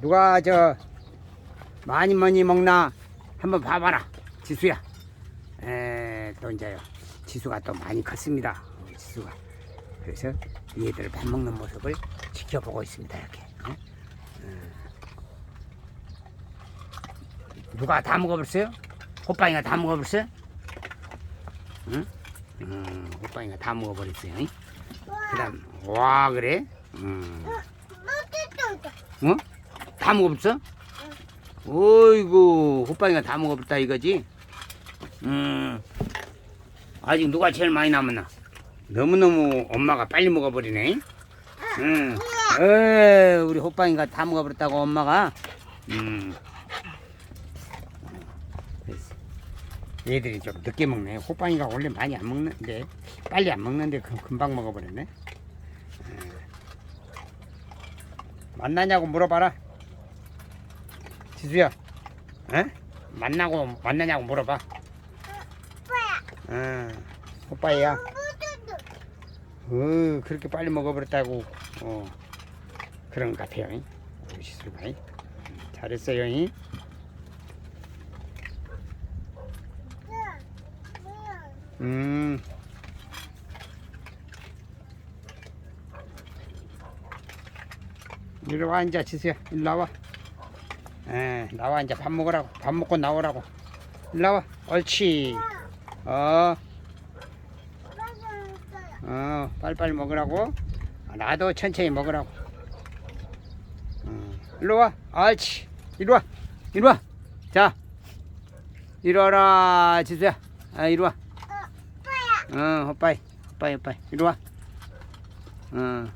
누가 저 많이 많이 먹나 한번 봐봐라 지수야 에, 또 이제요 지수가 또 많이 컸습니다 어, 지수가 그래서 얘들 밥 먹는 모습을 지켜보고 있습니다 이렇게 어? 음. 누가 다 먹어버렸어요? 호빵이가 다 먹어버렸어요? 응? 음, 호빵이가 다 먹어버렸어요 응? 그 다음 와 그래? 음. 어? 다 먹어봤어? 어이구, 호빵이가 다 먹어봤다 이거지? 음, 아직 누가 제일 많이 남았나? 너무너무 엄마가 빨리 먹어버리네. 음, 에 우리 호빵이가 다 먹어버렸다고 엄마가. 음. 얘들이 좀 늦게 먹네. 호빵이가 원래 많이 안 먹는데, 빨리 안 먹는데 금- 금방 먹어버렸네. 음. 만나냐고 물어봐라. 지수야, 에? 만나고 만나냐고 물어봐. 응, 오빠야. 어, 그렇게 빨리 먹어버렸다고. 어, 그런 것 같아요. 잉? 우리 지수가. 잉? 잘했어요. 잉? 음. 이리 와 이제 지수야 일로 나와 에 나와 이제 밥 먹으라고. 밥 먹고 나오라고. 일로 나와 옳지. 어, 어 빨리빨리 먹으라고. 아, 나도 천천히 먹으라고. 어, 일로 와. 옳지. 이리 와. 이리 와자 이리 와라 지수야. 아 이리 와. 어, 오빠이, 오빠이, 오빠이, 이리 와. 어,